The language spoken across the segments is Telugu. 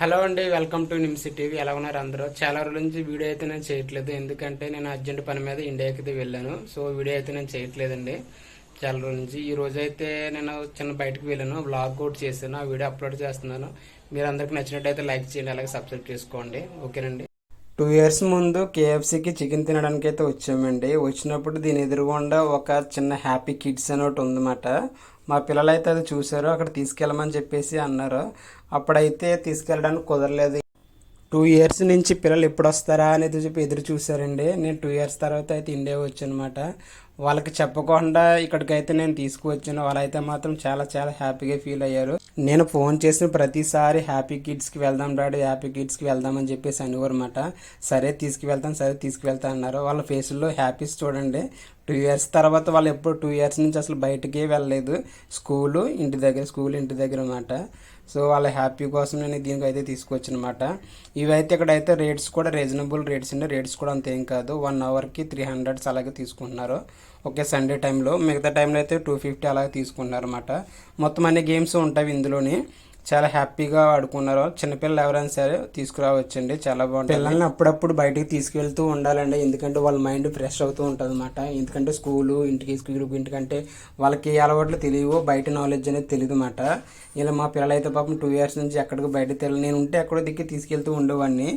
హలో అండి వెల్కమ్ టు నిమ్సి టీవీ. ఎలా ఉన్నారు అందరూ? చాలా రోజుల నుంచి వీడియో అయితే నేను చేయట్లేదు. ఎందుకంటే నేను అర్జెంట్ పని మీద ఇండియాకి అయితే వెళ్ళాను. సో వీడియో అయితే నేను చేయట్లేదండి. చాలా రోజుల నుంచి. ఈ రోజు అయితే నేను చిన్న బయటకు వెళ్ళాను. బ్లాగ్ కూడా చేశాను. ఆ వీడియో అప్లోడ్ చేస్తున్నాను. మీరు అందరికి నచ్చినట్టయితే లైక్ చేయండి అలాగే సబ్స్క్రైబ్ చేసుకోండి. ఓకేనండి? టూ ఇయర్స్ ముందు కేఎఫ్సీకి చికెన్ తినడానికి అయితే వచ్చామండి. వచ్చినప్పుడు దీని ఎదురుగుండా ఒక చిన్న హ్యాపీ కిడ్స్ అని ఒకటి ఉందన్నమాట. మా పిల్లలు అయితే అది చూసారు అక్కడ తీసుకెళ్ళమని చెప్పేసి అన్నారు. అప్పుడైతే తీసుకెళ్ళడానికి కుదరలేదు. టూ ఇయర్స్ నుంచి పిల్లలు ఎప్పుడు వస్తారా అనేది చెప్పి ఎదురు చూశారండి. నేను టూ ఇయర్స్ తర్వాత అయితే ఇండియా వచ్చానమాట. వాళ్ళకి చెప్పకుండా ఇక్కడికైతే నేను తీసుకువచ్చాను. వాళ్ళైతే మాత్రం చాలా చాలా హ్యాపీగా ఫీల్ అయ్యారు. నేను ఫోన్ చేసిన ప్రతిసారి హ్యాపీ కిడ్స్కి వెళ్దాం డాడీ హ్యాపీ కిడ్స్కి వెళ్దాం అని చెప్పేసి అనేవారు అనమాట సరే తీసుకువెళ్తాను సరే తీసుకువెళ్తా అన్నారు. వాళ్ళ ఫేస్లో హ్యాపీస్ చూడండి. టూ ఇయర్స్ తర్వాత వాళ్ళు ఎప్పుడు టూ ఇయర్స్ నుంచి అసలు బయటికే వెళ్ళలేదు. స్కూలు ఇంటి దగ్గర స్కూల్ ఇంటి దగ్గర అన్నమాట. సో వాళ్ళ హ్యాపీ కోసం నేను దీనికి అయితే తీసుకొచ్చిన అనమాట ఇవైతే ఇక్కడైతే రేట్స్ కూడా రీజనబుల్ రేట్స్ అండి. రేట్స్ కూడా అంత ఏం కాదు. వన్ అవర్కి త్రీ హండ్రెడ్స్ అలాగే తీసుకుంటున్నారు. ఓకే సండే టైంలో. మిగతా టైంలో అయితే టూ ఫిఫ్టీ అలాగే తీసుకుంటున్నారు అనమాట మొత్తం అన్ని గేమ్స్ ఉంటాయి ఇందులోని. చాలా హ్యాపీగా ఆడుకున్నారు. చిన్నపిల్లలు ఎవరైనా సరే తీసుకురావచ్చండి. చాలా బాగుంటుంది. పిల్లల్ని అప్పుడప్పుడు బయటకు తీసుకెళ్తూ ఉండాలండి. ఎందుకంటే వాళ్ళ మైండ్ ఫ్రెష్ అవుతూ ఉంటుంది అనమాట ఎందుకంటే స్కూలు ఇంటికి స్కూల్ ఇంటికంటే వాళ్ళకి ఏ అలవాట్లు తెలియవు బయట నాలెడ్జ్ అనేది తెలియదు అనమాట ఇలా మా పిల్లలు అయితే పాపం టూ ఇయర్స్ నుంచి ఎక్కడికి బయట తెలియదు నేను ఉంటే ఎక్కడో దిక్కి తీసుకెళ్తూ ఉండేవాడిని.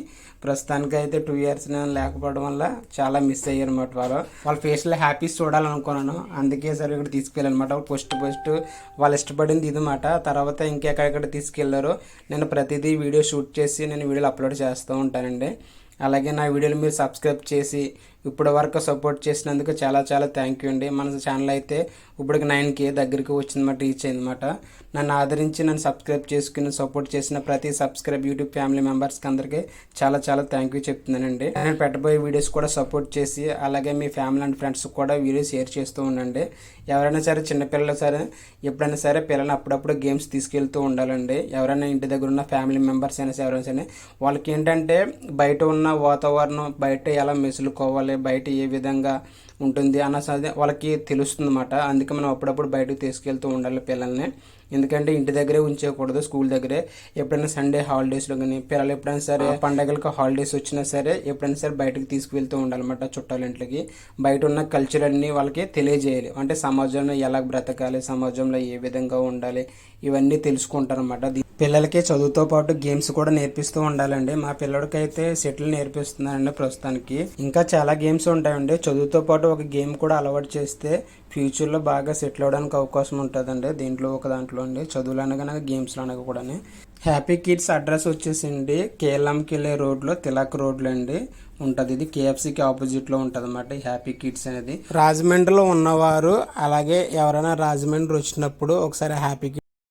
ప్రస్తుతానికి అయితే టూ ఇయర్స్ నేను లేకపోవడం వల్ల చాలా మిస్ అయ్యారు అనమాట వాళ్ళు వాళ్ళ ఫేస్లో హ్యాపీస్ చూడాలనుకున్నాను. అందుకే సరే ఇక్కడ తీసుకెళ్ళానమాట ఫస్ట్ ఫస్ట్ వాళ్ళు ఇష్టపడింది ఇది మాట తర్వాత ఇంకెక్కడెక్కడ తీసుకెళ్ళారో నేను ప్రతిదీ వీడియో షూట్ చేసి నేను వీడియోలు అప్లోడ్ చేస్తూ ఉంటానండి. అలాగే నా వీడియోలు మీరు సబ్స్క్రైబ్ చేసి ఇప్పటి వరకు సపోర్ట్ చేసినందుకు చాలా చాలా థ్యాంక్ యూ అండి. మన ఛానల్ అయితే ఇప్పటికి నైన్ కే దగ్గరికి వచ్చిందన్నమాట రీచ్ అయిందన్నమాట. నన్ను ఆదరించి నన్ను సబ్స్క్రైబ్ చేసుకుని సపోర్ట్ చేసిన ప్రతి సబ్స్క్రైబ్ యూట్యూబ్ ఫ్యామిలీ మెంబర్స్కి అందరికీ చాలా చాలా థ్యాంక్ యూ చెప్తున్నానండి. నేను పెట్టబోయే వీడియోస్ కూడా సపోర్ట్ చేసి అలాగే మీ ఫ్యామిలీ అండ్ ఫ్రెండ్స్ కూడా వీడియోస్ షేర్ చేస్తూ ఉండండి. ఎవరైనా సరే చిన్నపిల్లలు సరే ఎప్పుడైనా సరే పిల్లల్ని అప్పుడప్పుడు గేమ్స్ తీసుకెళ్తూ ఉండాలండి. ఎవరైనా ఇంటి దగ్గర ఉన్న ఫ్యామిలీ మెంబర్స్ అయినా ఎవరైనా సరే వాళ్ళకి ఏంటంటే బయట ఉన్న వాతావరణం బయట ఎలా మెసులుకోవాలి బయట ఏ విధంగా ఉంటుంది అన్న వాళ్ళకి తెలుస్తుంది అనమాట అందుకే మనం అప్పుడప్పుడు బయటకు తీసుకెళ్తూ ఉండాలి పిల్లల్ని. ఎందుకంటే ఇంటి దగ్గరే ఉంచేయకూడదు స్కూల్ దగ్గరే. ఎప్పుడైనా సండే హాలిడేస్లో కానీ పిల్లలు ఎప్పుడైనా సరే పండగలకు హాలిడేస్ వచ్చినా సరే ఎప్పుడైనా సరే బయటకు తీసుకువెళ్తూ ఉండాలన్నమాట చుట్టాల ఇంట్లోకి బయట ఉన్న కల్చర్ అన్ని వాళ్ళకి తెలియజేయాలి. అంటే సమాజంలో ఎలా బ్రతకాలి సమాజంలో ఏ విధంగా ఉండాలి ఇవన్నీ తెలుసుకుంటారన్నమాట. దీ- పిల్లలకి చదువుతో పాటు గేమ్స్ కూడా నేర్పిస్తూ ఉండాలండి. మా పిల్లడికి అయితే సెటిల్ నేర్పిస్తున్నానండి ప్రస్తుతానికి. ఇంకా చాలా గేమ్స్ ఉంటాయండి. చదువుతో పాటు ఒక గేమ్ కూడా అలవాటు చేస్తే ఫ్యూచర్లో బాగా సెటిల్ అవడానికి అవకాశం ఉంటుందండి. దీంట్లో ఒక దాంట్లో అండి. చదువులు అనగా గేమ్స్లో అనగా కూడా హ్యాపీ కిడ్స్ అడ్రస్ వచ్చేసిండి కేఎల్ఎంకి వెళ్ళే రోడ్లో తిలక్ రోడ్లో అండి. ఉంటుంది. ఇది కేఎఫ్సీకి ఆపోజిట్లో ఉంటుంది అనమాట హ్యాపీ కిడ్స్ అనేది. రాజమండ్రిలో ఉన్నవారు అలాగే ఎవరైనా రాజమండ్రి వచ్చినప్పుడు ఒకసారి హ్యాపీ